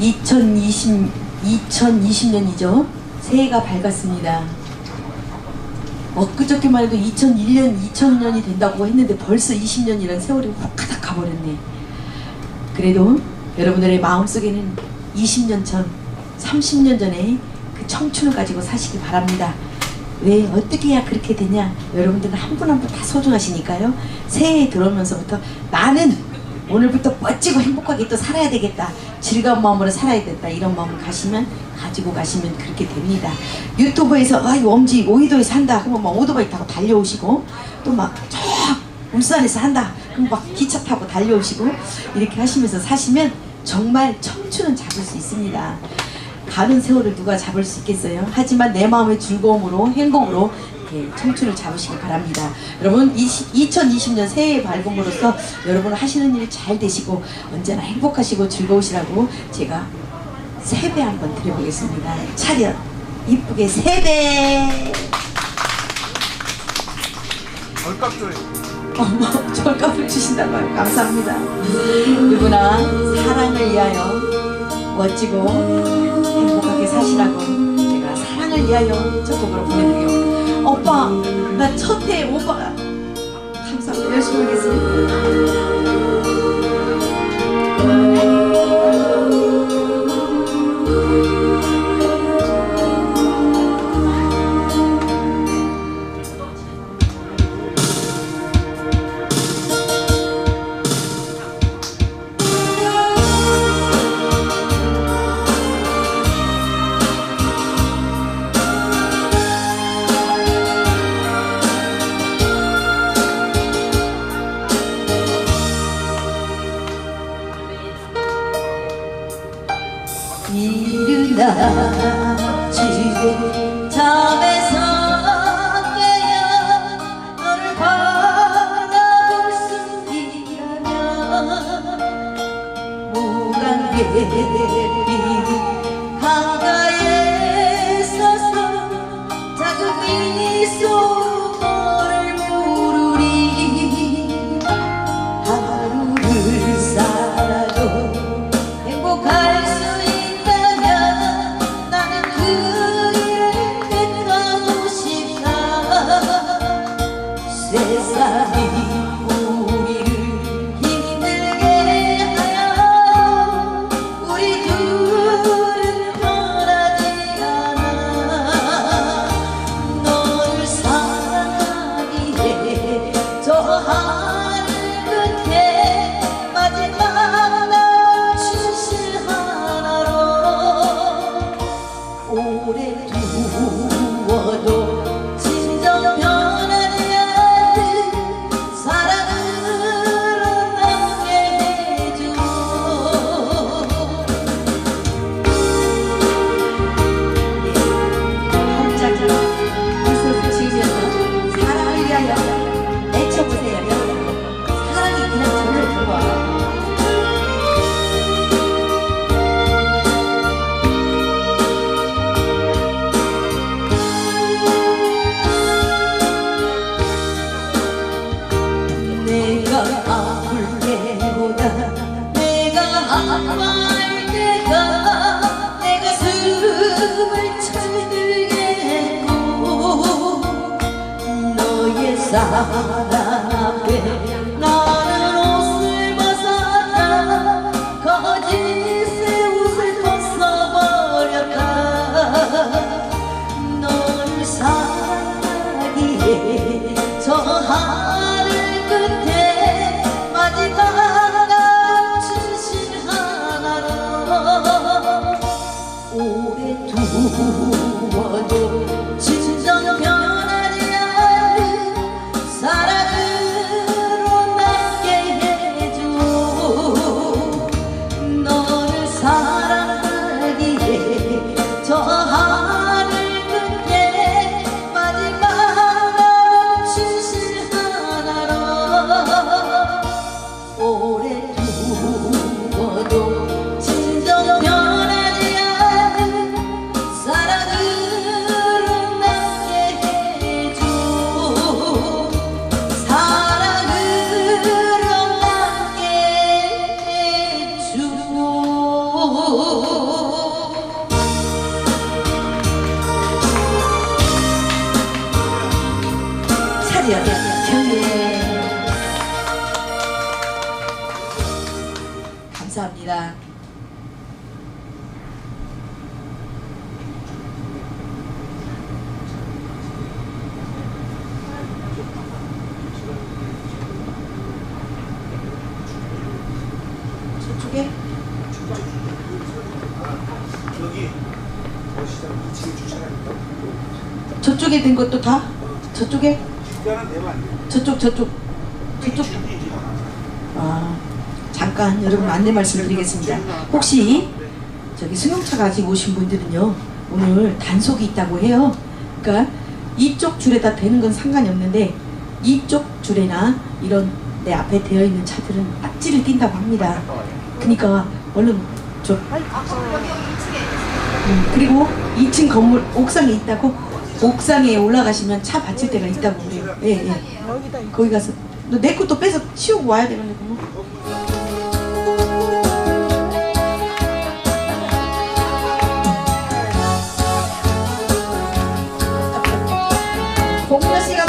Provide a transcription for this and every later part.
2020, 2020년이죠. 새해가 밝았습니다. 엊그저께만 해도 2001년, 2000년이 된다고 했는데 벌써 20년이란 세월이 훅가닥 가버렸네. 그래도 여러분들의 마음속에는 20년 전, 30년 전에 그 청춘을 가지고 사시기 바랍니다. 왜 어떻게 해야 그렇게 되냐? 여러분들은 한 분 한 분 다 소중하시니까요. 새해에 들어오면서부터 나는 오늘부터 멋지고 행복하게 또 살아야 되겠다. 즐거운 마음으로 살아야 된다. 이런 마음을 가시면 가지고 가시면 그렇게 됩니다. 유튜브에서 아, 이 엄지 오이도에 산다. 그러면 막 오토바이 타고 달려오시고 또 막 저 울산에서 한다. 그럼 막 기차 타고 달려오시고 이렇게 하시면서 사시면 정말 청춘은 잡을 수 있습니다. 가는 세월을 누가 잡을 수 있겠어요? 하지만 내 마음의 즐거움으로 행복으로 예, 청춘을 잡으시기 바랍니다. 여러분 20, 2020년 새해 발봄으로써 여러분 하시는 일 잘 되시고 언제나 행복하시고 즐거우시라고 제가 세배 한번 드려보겠습니다. 차렷 이쁘게 세배 얼깍조이 어머 절값을 주신다고 요. 감사합니다. 누구나 사랑을 위하여 멋지고 행복하게 사시라고 제가 사랑을 위하여 저 곡으로 보내드려요. 오빠 나 첫해 오빠가 감사합니다. 열심히 하겠습니다. 사랑 앞에 것도 다? 저쪽에? 저쪽 저쪽. 저쪽. 아 잠깐 여러분 안내 말씀드리겠습니다. 혹시 저기 승용차 가지고 오신 분들은요 오늘 단속이 있다고 해요. 그러니까 이쪽 줄에다 대는 건 상관이 없는데 이쪽 줄에나 이런 내 앞에 되어 있는 차들은 딱지를 띈다고 합니다. 그러니까 얼른 저 음, 그리고 2층 건물 옥상에 있다고 옥상에 올라가시면 차 받칠 데가 있다고 그래요 예, 예. 거기 가서 너내 것도 빼서 치우고 와야 되는데 뭐. 공녀 씨가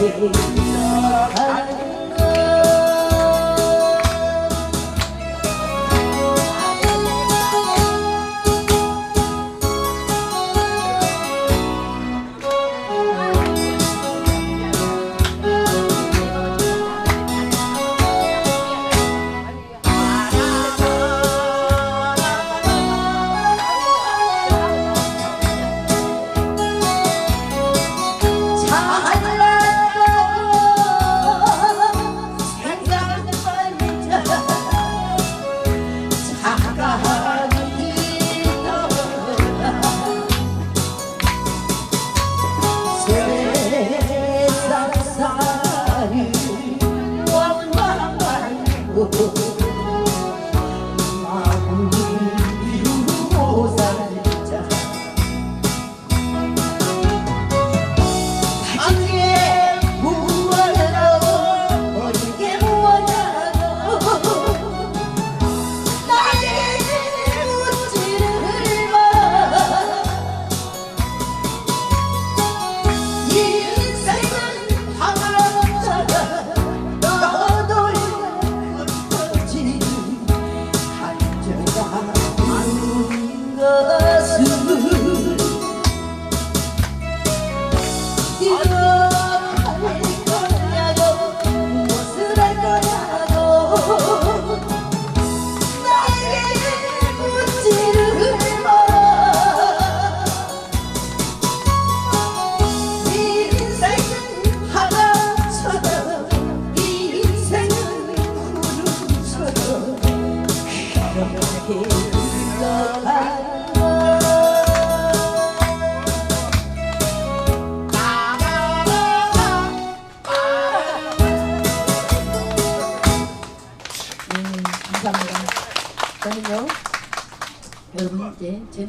see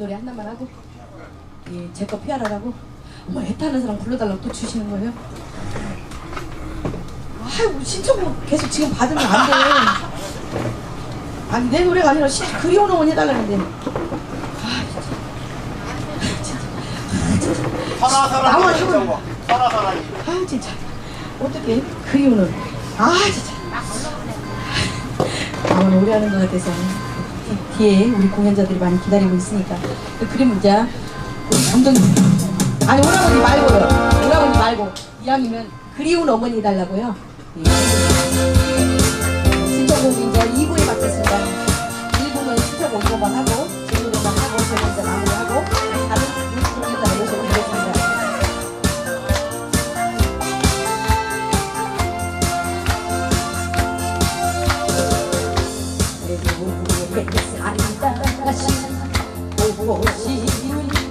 노래 하나만 하고, 예, 제거 피하라고, 어머 애타는 사람 불러달라고 또 주시는 거예요? 아이고 신청곡 계속 지금 받으면 안 돼. 아니 내 노래가 아니라 시, 그리운 응원 해달라는데. 살아 살아 나와, 진짜 뭐. 살아 살아 아 진짜 어떻게 그리운 응. 아 진짜. 아무나 오래 하는 것 같아서 뒤- 뒤에 우리 공연자들이 많이 기다리고 있으니까. 그림 이제 우리 감독님 아니 오라버니 말고요. 오라버니 말고. 이왕이면 그리운 어머니 달라고요. 예. 신청곡 이제 2부에 받겠습니다. 1부는 신청곡 이거만 하고 살다시 보고 싶은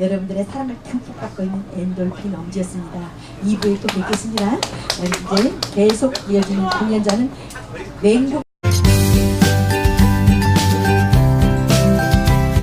여러분들의 사랑을 듬뿍 받고 있는 엔돌핀 엄지였습니다. 2부에 또 뵙겠습니다. 예, 이제 계속 이어지는 공연자는 맹구